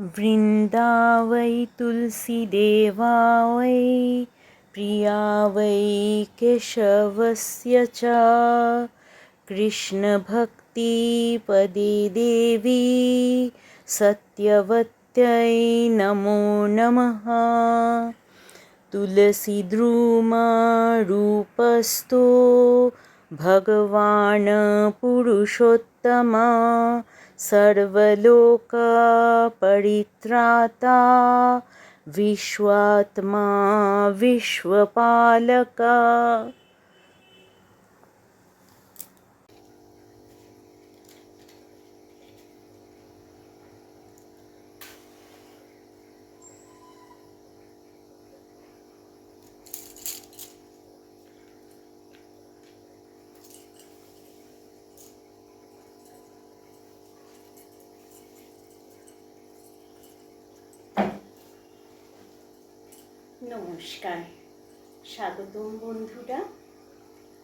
वृन्दा वै तुलसीदेवा वै प्रिया वै केशवस्य च। कृष्णभक्तिपदे देवी, सत्यवत्यै नमो नमः। तुलसीद्रुमारूपस्थो, भगवान् पुरुषोत्तमा सर्वलोकपरित्राता विश्वात्मा विश्वपालका। নমস্কার। স্বাগতম বন্ধুরা।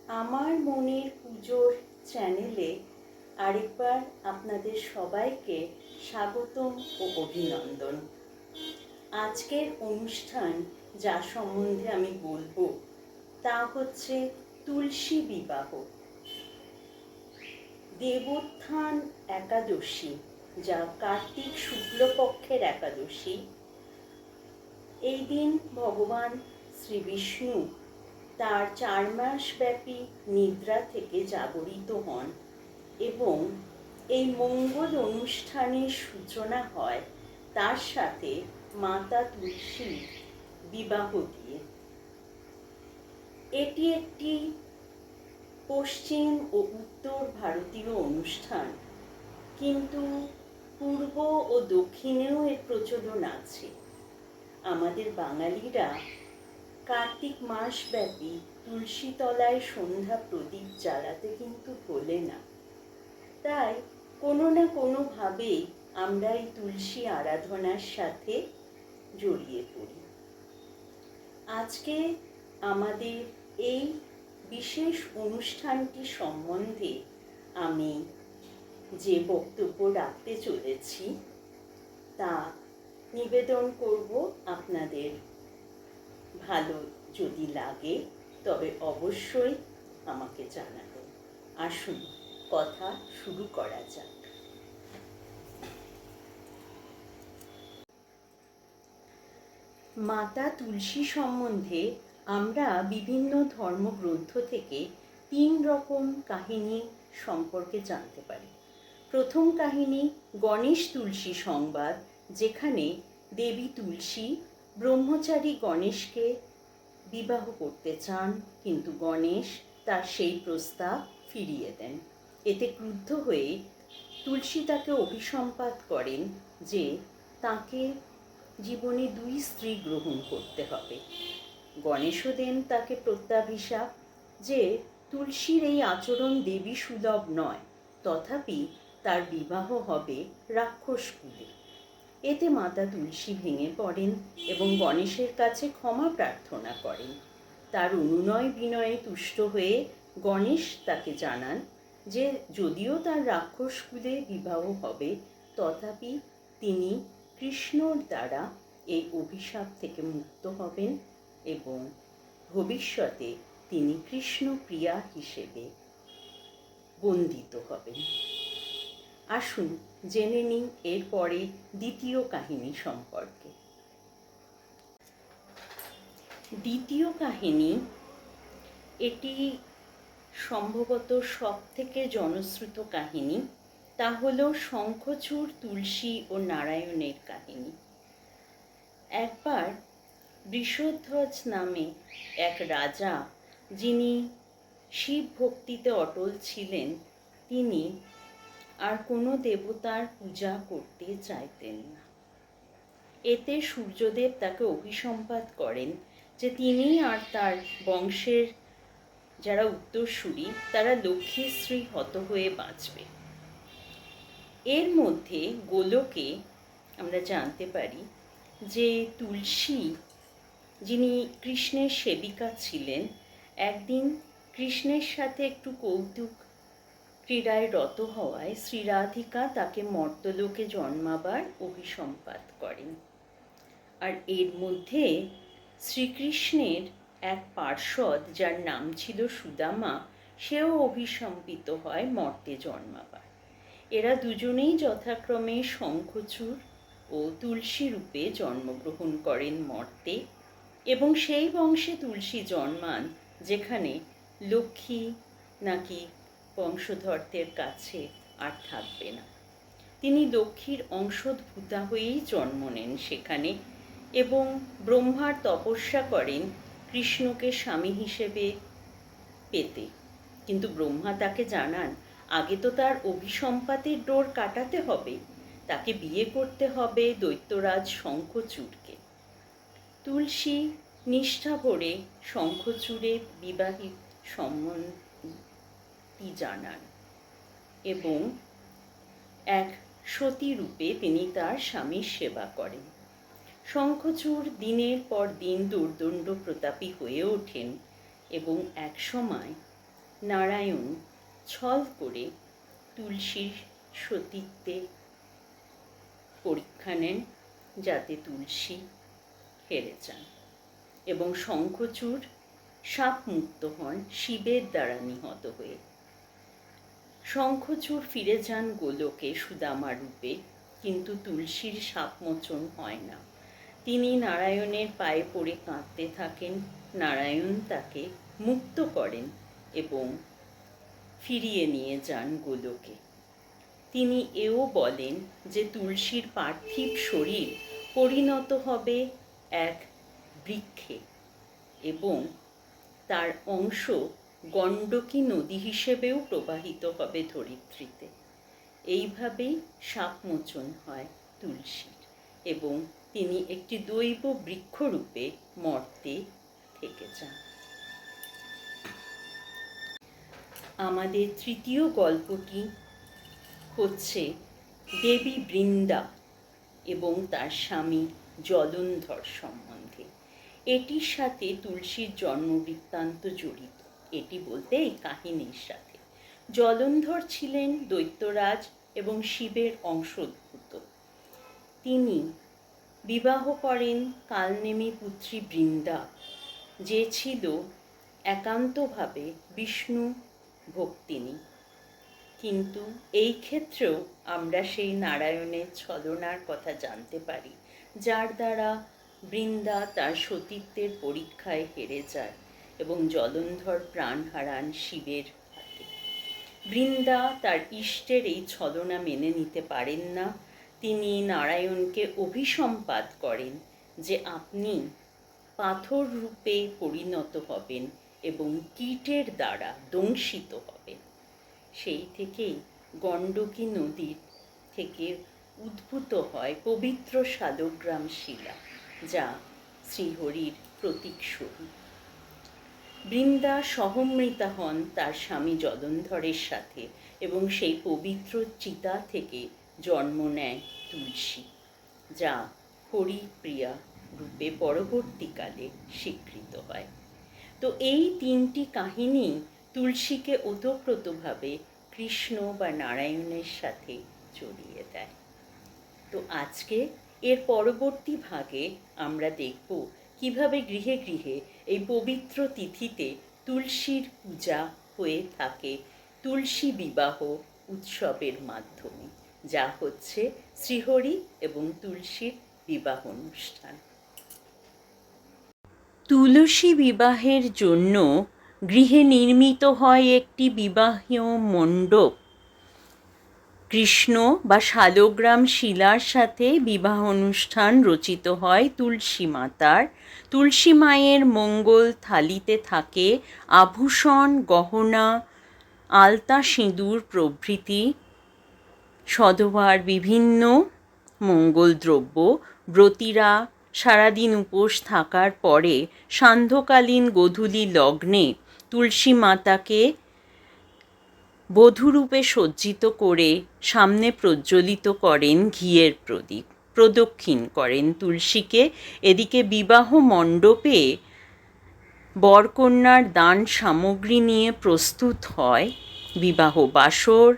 আমার মনের পুজোর চ্যানেলে আরেকবার আপনাদের সবাইকে স্বাগতম ও অভিনন্দন। আজকের অনুষ্ঠান যা সম্বন্ধে আমি বলব তা হচ্ছে তুলসী বিবাহ। দেবোত্থান একাদশী, যা কার্তিক শুক্লপক্ষের একাদশী এই দিন ভগবান শ্রী বিষ্ণু তার চার মাস ব্যাপী নিদ্রা থেকে জাগরিত হন এবং এই মঙ্গল অনুষ্ঠানের সূচনা হয় তার সাথে মাতা তুলসীর বিবাহ দিয়ে। এটি একটি পশ্চিম ও উত্তর ভারতীয় অনুষ্ঠান, কিন্তু পূর্ব ও দক্ষিণেও এর প্রচলন আছে। আমাদের বাঙালিরা কার্তিক মাস ব্যাপী তুলসী তলায় সন্ধ্যা প্রদীপ জ্বালাতে কিন্তু ভোলে না। তাই কোনো না কোনোভাবেই আমরা এই তুলসী আরাধনার সাথে জড়িয়ে পড়ি। আজকে আমাদের এই বিশেষ অনুষ্ঠানটি সম্বন্ধে আমি যে বক্তব্য রাখতে চলেছি, তা নিবেদন করব আপনাদের। ভালো যদি লাগে, তবে অবশ্যই আমাকে জানাবেন। আসুন, কথা শুরু করা যাক। মাতা তুলসী সম্বন্ধে আমরা বিভিন্ন ধর্মগ্রন্থ থেকে তিন রকম কাহিনী সম্পর্কে জানতে পারি। প্রথম কাহিনী, গণেশ তুলসী সংবাদ যেখানে দেবী তুলসী ব্রহ্মচারী গণেশকে বিবাহ করতে চান, কিন্তু গণেশ তার সেই প্রস্তাব ফিরিয়ে দেন। এতে ক্রুদ্ধ হয়ে তুলসী তাকে অভিসম্পাত করেন যে তাকে জীবনে দুই স্ত্রী গ্রহণ করতে হবে। গণেশও দেন তাকে প্রত্যাভিশাপ যে তুলসীর এই আচরণ দেবী সুলভ নয়, তথাপি তার বিবাহ হবে রাক্ষস কুলে। এতে মাতা তুলসী ভেঙে পড়েন এবং গণেশের কাছে ক্ষমা প্রার্থনা করেন। তার অনুনয় বিনয়ে তুষ্ট হয়ে গণেশ তাকে জানান যে, যদিও তার রাক্ষস কুলে বিবাহ হবে, তথাপি তিনি কৃষ্ণর দ্বারা এই অভিশাপ থেকে মুক্ত হবেন এবং ভবিষ্যতে তিনি কৃষ্ণপ্রিয়া হিসেবে বন্দিত হবেন। আসুন জেনে নিন এরপরে দ্বিতীয় কাহিনী সম্পর্কে। দ্বিতীয় কাহিনী, এটি সম্ভবত সব থেকে জনশ্রুত কাহিনী, তা হল শঙ্খচূড়, তুলসী ও নারায়ণের কাহিনী। একবার বৃষধ্বজ নামে এক রাজা, যিনি শিব ভক্তিতে অটল ছিলেন, তিনি আর কোনো দেবতার পূজা করতে চাইতেন না। এতে সূর্যদেব তাকে অভিসম্পাত করেন যে তিনি আর তার বংশের যারা উত্তরসূরি, তারা লক্ষ্মীশ্রী হত হয়ে বাঁচবে। এর মধ্যে গোলকে আমরা জানতে পারি যে তুলসী, যিনি কৃষ্ণের সেবিকা ছিলেন, একদিন কৃষ্ণের সাথে একটু কৌতুক ক্রীড়ায় রত হওয়ায় শ্রীরাধিকা তাকে মর্তলোকে জন্মাবার অভিসম্পাত করেন। আর এর মধ্যে শ্রীকৃষ্ণের এক পার্ষদ যার নাম ছিল সুদামা, সেও অভিসম্পিত হয় মর্তে জন্মাবার। এরা দুজনেই যথাক্রমে শঙ্খচূড় ও তুলসী রূপে জন্মগ্রহণ করেন মর্তে এবং সেই বংশে তুলসী জন্মান, যেখানে লক্ষ্মী নাকি বংশধরদের কাছে আর থাকবে না। তিনি লক্ষ্মীর অংশোদ্ভূতা হয়েই জন্ম নেন সেখানে এবং ব্রহ্মার তপস্যা করেন কৃষ্ণকে স্বামী হিসেবে পেতে। কিন্তু ব্রহ্মা তাকে জানান, আগে তো তার অভিসম্পাতের ডোর কাটাতে হবে, তাকে বিয়ে করতে হবে দৈত্যরাজ শঙ্খচূড়কে। তুলসী নিষ্ঠা ভরে শঙ্খচূড়ে বিবাহিত সম্বন্ধী জানান এবং এক সতী রূপে তিনি তার স্বামীর সেবা করেন। শঙ্খচূড় দিনের পর দিন দুর্দণ্ড প্রতাপী হয়ে ওঠেন এবং এক সময় নারায়ণ ছল করে তুলসীর সতীত্বে পরীক্ষা নেন যাতে তুলসী হেরে যান এবং শঙ্খচূড় সাপ মুক্ত হন শিবের দ্বারা নিহত হয়ে। শঙ্খচূড় ফিরে যান গোলকে সুদামা রূপে, কিন্তু তুলসীর সাপমোচন হয় না। তিনি নারায়ণের পায়ে পড়ে কাঁদতে থাকেন, নারায়ণ তাকে মুক্ত করেন এবং ফিরিয়ে নিয়ে যান গোলকে। তিনি এও বলেন যে তুলসীর পার্থিব শরীর পরিণত হবে এক বৃক্ষে এবং তার অংশ গণ্ডকী নদী হিসেবেও প্রবাহিত হবে ধরিত্রীতে। এইভাবেই সাপমোচন হয় তুলসীর এবং তিনি একটি দৈব বৃক্ষরূপে মর্তে থেকে যান। আমাদের তৃতীয় গল্পটি হচ্ছে দেবী বৃন্দা এবং তার স্বামী জলন্ধর সম্বন্ধে। এটির সাথে তুলসীর জন্মবৃত্তান্ত জড়িত। এটি বলতে এই কাহিনীর সাথে। জলন্ধর ছিলেন দৈত্যরাজ এবং শিবের অংশোদ্ভূত। তিনি বিবাহ করেন কালনেমি পুত্রী বৃন্দা, যে ছিল একান্তভাবে বিষ্ণু ভক্তিনী। কিন্তু এই ক্ষেত্রেও আমরা সেই নারায়ণের ছলনার কথা জানতে পারি, যার দ্বারা বৃন্দা তার সতীত্বের পরীক্ষায় হেরে যায়। এবং জলন্ধর প্রাণ হারান শিবের হাতে। বৃন্দা তার ইষ্টের এই ছলনা মেনে নিতে পারেন না। তিনি নারায়ণকে অভিসম্পাত করেন যে আপনি পাথর রূপে পরিণত হবেন এবং কীটের দ্বারা দংশিত হবেন। সেই থেকেই গণ্ডকী নদীর থেকে উদ্ভূত হয় পবিত্র শালগ্রাম শিলা, যা শ্রীহরির প্রতীক স্বরূপ। বৃন্দা সহমৃতা হন তার স্বামী জলন্ধরের সাথে এবং সেই পবিত্র চিতা থেকে জন্ম নেয় তুলসী, যা হরিপ্রিয়া রূপে পরবর্তীকালে স্বীকৃত হয়। তো এই তিনটি কাহিনী তুলসীকে ওতপ্রোতভাবে কৃষ্ণ বা নারায়ণের সাথে জড়িয়ে দেয়। তো আজকে এর পরবর্তী ভাগে আমরা দেখব কীভাবে গৃহে গৃহে এই পবিত্র তিথিতে তুলসীর পূজা হয়ে থাকে, তুলসী বিবাহ উৎসবের মাধ্যমে, যা হচ্ছে শ্রীহরি এবং তুলসীর বিবাহ অনুষ্ঠান। তুলসী বিবাহের জন্য গৃহে নির্মিত হয় একটি বিবাহীয় মণ্ডপ। কৃষ্ণ বা শালগ্রাম শিলার সাথে বিবাহ অনুষ্ঠান রচিত হয় তুলসী মাতার। তুলসী মায়ের মঙ্গল থালিতে থাকে আভূষণ, গহনা, আলতা সিঁদুর প্রভৃতি। সধবার বিভিন্ন মঙ্গল দ্রব্য, ব্রতীরা সারাদিন উপোস থাকার পরে সান্ধ্যকালীন গোধূলি লগ্নে তুলসী মাতাকে বধূরূপে সজ্জিত করে সামনে প্রজ্বলিত করেন ঘিয়ের প্রদীপ, প্রদক্ষিণ করেন তুলসীকে। এদিকে বিবাহ মণ্ডপে বরকন্যার দান সামগ্রী নিয়ে প্রস্তুত হয় বিবাহ বাসর।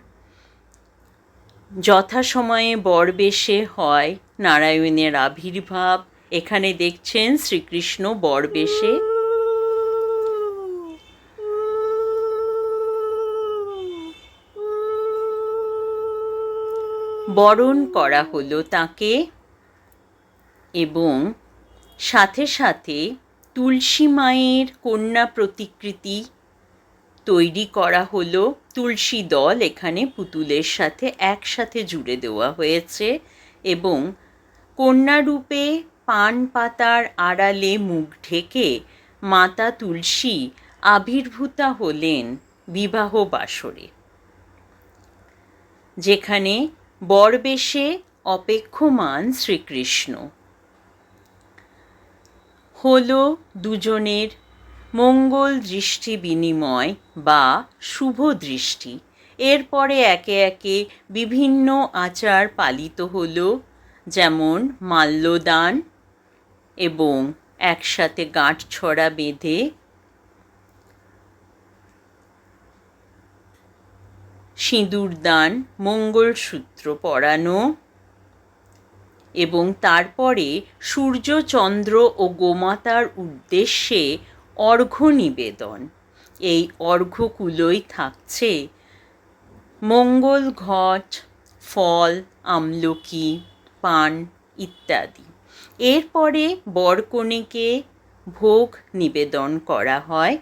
যথাসময়ে বরবেশে হয় নারায়ণের আবির্ভাব। এখানে দেখছেন শ্রীকৃষ্ণ বরবেশে। বরণ করা হলো তাকে এবং সাথে সাথে তুলসী মায়ের কন্যা প্রতিকৃতি তৈরি করা হলো। তুলসী দল এখানে পুতুলের সাথে একসাথে জুড়ে দেওয়া হয়েছে এবং কন্যারূপে পান পাতার আড়ালে মুখ ঢেকে মাতা তুলসী আবির্ভূতা হলেন বিবাহ বাসরে, যেখানে বরবেশে অপেক্ষমান শ্রীকৃষ্ণ। হল দুজনের মঙ্গল দৃষ্টি বিনিময় বা শুভ দৃষ্টি। এরপরে একে একে বিভিন্ন আচার পালিত হলো, যেমন মাল্যদান এবং একসাথে গাঁট ছড়া বেঁধে সিঁদুরদান মঙ্গলসূত্র পরানো এবং তারপরে সূর্য, চন্দ্র ও গোমাতার উদ্দেশ্যে অর্ঘ্য নিবেদন। এই অর্ঘ্যকুলোই থাকছে মঙ্গল, ঘট, ফল, আমলকি, পান ইত্যাদি। এরপরে বরকনেকে ভোগ নিবেদন করা হয়।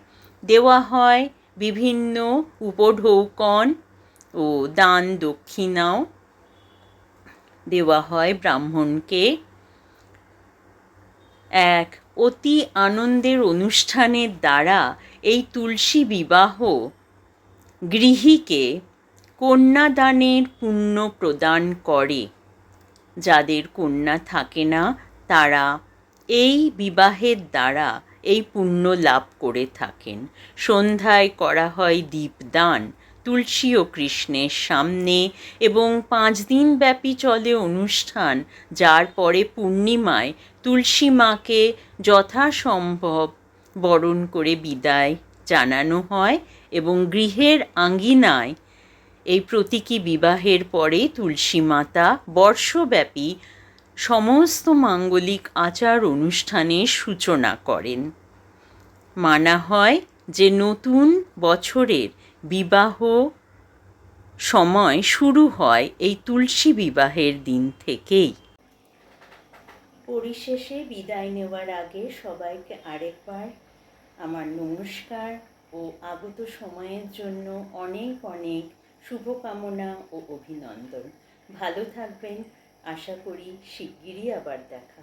দেওয়া হয় বিভিন্ন উপঢৌকন ও দান দক্ষিণাও দেওয়া হয় ব্রাহ্মণকে। এক, অতি আনন্দের অনুষ্ঠানের দ্বারা এই তুলসী বিবাহ গৃহীকে কন্যাদানের পুণ্য প্রদান করে। যাদের কন্যা থাকে না, তারা এই বিবাহের দ্বারা এই পুণ্য লাভ করে থাকেন। সন্ধ্যায় করা হয় দীপদান। তুলসী ও কৃষ্ণের সামনে এবং পাঁচ দিন ব্যাপী চলে অনুষ্ঠান, যার পরে পূর্ণিমায় তুলসী মাকে যথাসম্ভব বরণ করে বিদায় জানানো হয় এবং গৃহের আঙ্গিনায় এই প্রতীকী বিবাহের পরে তুলসী মাতা বর্ষব্যাপী সমস্ত মাঙ্গলিক আচার অনুষ্ঠানের সূচনা করেন। মানা হয় যে নতুন বছরের বিবাহ সময় শুরু হয় এই তুলসী বিবাহের দিন থেকেই। পরিশেষে বিদায় নেওয়ার আগে সবাইকে আরেকবার আমার নমস্কার ও আগত সময়ের জন্য অনেক অনেক শুভকামনা ও অভিনন্দন। ভালো থাকবেন। আশা করি শিগগিরই আবার দেখা